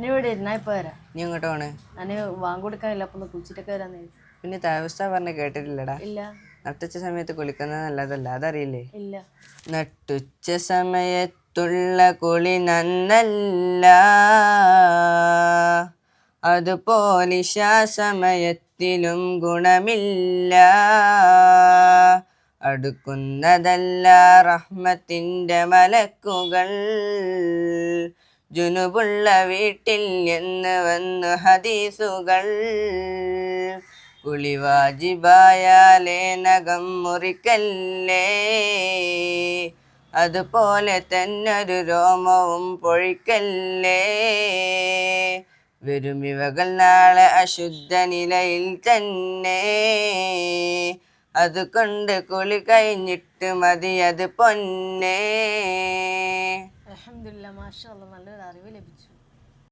ഇനി ഇവിടെ ഇരുന്നാ ഇപ്പൊ വരാം. നീ ഇങ്ങോട്ട് പോണ്? അപ്പൊ ഒന്ന് കുളിച്ചിട്ടൊക്കെ പിന്നെ തവസ്ഥ പറഞ്ഞ കേട്ടിട്ടില്ലടാ. ഇല്ല. നട്ടുച്ച സമയത്ത് കുളിക്കുന്നത് നല്ലതല്ല അതറിയില്ലേ? ഇല്ല. നട്ടുച്ച സമയത്തുള്ള കുളി നന്നല്ല. അതുപോലെ സമയത്തിലും ഗുണമില്ല. അടുക്കുന്നതല്ല റഹ്മത്തിന്റെ മലക്കുകൾ. ജുനുബുള്ള വീട്ടിൽ എന്ന് വന്നു ഹദീസുകൾ. കുളി വാജിബായാലേ നഖം മുറിക്കല്ലേ? അതുപോലെ തന്നൊരു രോമവും പൊഴിക്കല്ലേ? വെറുമിവകൾ നാളെ അശുദ്ധ നിലയിൽ തന്നെ. അതുകൊണ്ട് കുളി കഴിഞ്ഞിട്ട് മതി അത് പൊന്നേ. അലഹമില്ല മാഷാ നല്ലൊരു അറിവ് ലഭിച്ചു.